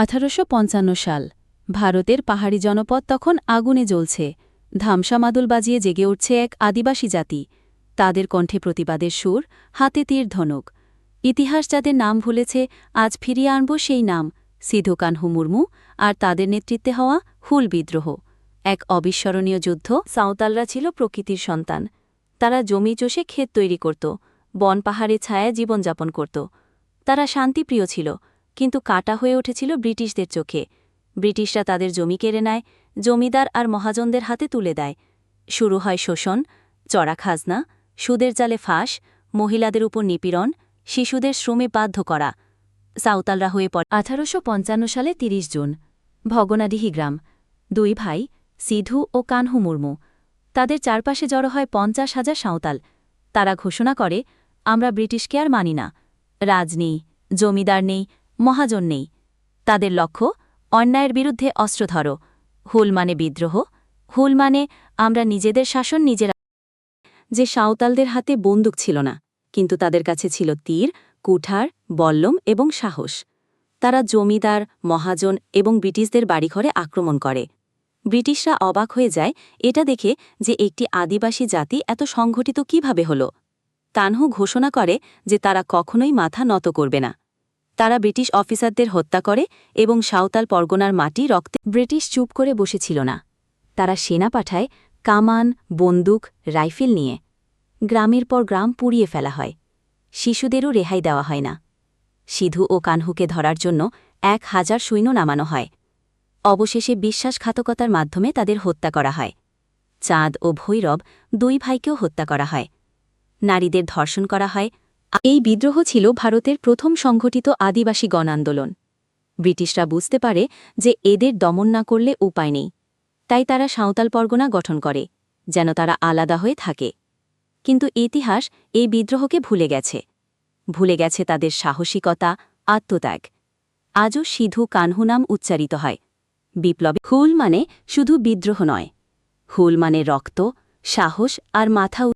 আঠারোশো পঞ্চান্ন সাল। ভারতের পাহাড়ি জনপদ তখন আগুনে জ্বলছে। ধামসা মাদুল বাজিয়ে জেগে উঠছে এক আদিবাসী জাতি। তাদের কণ্ঠে প্রতিবাদের সুর, হাতে তীর ধনুক। ইতিহাস যাদের নাম ভুলেছে, আজ ফিরিয়ে আনব সেই নাম সিধু কানহু মুর্মু আর তাদের নেতৃত্বে হওয়া হুল বিদ্রোহ। এক অবিস্মরণীয় যুদ্ধ, সাঁওতালরা ছিল প্রকৃতির সন্তান। তারা জমি চষে ক্ষেত তৈরি করত, বন পাহাড়ে ছায়ায় জীবনযাপন করত। তারা শান্তিপ্রিয় ছিল কিন্তু কাটা হয়ে উঠেছিল ব্রিটিশদের চোখে। ব্রিটিশরা তাদের জমি কেড়ে নেয়, জমিদার আর মহাজনদের হাতে তুলে দেয়। শুরু হয় শোষণ, চড়া খাজনা, সুদের জালে ফাঁস, মহিলাদের উপর নিপীড়ন, শিশুদের শ্রমে বাধ্য করা। সাঁওতালরা হয়ে পড়ে আঠারোশ পঞ্চান্ন সালে ৩০ জুন। ভগনাডিহি গ্রাম দুই ভাই, সিধু ও কানহু মুর্মু। তাদের চারপাশে জড়ো হয় পঞ্চাশ হাজার সাঁওতাল। তারা ঘোষণা করে, আমরা ব্রিটিশকে আর মানি না। রাজ নেই, জমিদার নেই মহাজন নেই। তাদের লক্ষ্য, অন্যায়ের বিরুদ্ধে অস্ত্র ধরো। হুল মানে বিদ্রোহ, হুল মানে আমরা নিজেদের শাসন নিজেরা যে সাঁওতালদের হাতে বন্দুক ছিল না, কিন্তু তাদের কাছে ছিল তীর, কুঠার, বল্লম এবং সাহস। তারা জমিদার, মহাজন এবং ব্রিটিশদের বাড়িঘরে আক্রমণ করে। ব্রিটিশরা অবাক হয়ে যায় এটা দেখে যে একটি আদিবাসী জাতি এত সংঘটিত কীভাবে হল। কানহু ঘোষণা করে যে তারা কখনোই মাথা নত করবে না। তারা ব্রিটিশ অফিসারদের হত্যা করে এবং সাঁওতাল পরগনার মাটি রক্তে ব্রিটিশ চুপ করে বসেছিল না। তারা সেনা পাঠায়, কামান, বন্দুক, রাইফেল নিয়ে। গ্রামের পর গ্রাম পুড়িয়ে ফেলা হয়। শিশুদেরও রেহাই দেওয়া হয় না। সিধু ও কানহুকে ধরার জন্য এক হাজার সৈন্য নামানো হয়। অবশেষে বিশ্বাসঘাতকতার মাধ্যমে তাদের হত্যা করা হয়। চাঁদ ও ভৈরব দুই ভাইকেও হত্যা করা হয়। নারীদের ধর্ষণ করা হয় এই বিদ্রোহ ছিল ভারতের প্রথম সংঘটিত আদিবাসী গণ আন্দোলন ব্রিটিশরা বুঝতে পারে যে এদের দমন না করলে উপায় নেই। তাই তারা সাঁওতাল পরগনা গঠন করে, যেন তারা আলাদা হয়ে থাকে। কিন্তু ইতিহাস এই বিদ্রোহকে ভুলে গেছে। ভুলে গেছে তাদের সাহসিকতা, আত্মত্যাগ। আজও সিধু কানহু নাম উচ্চারিত হয়। বিপ্লবী হুল মানে শুধু বিদ্রোহ নয়। হুল মানে রক্ত, সাহস আর মাথা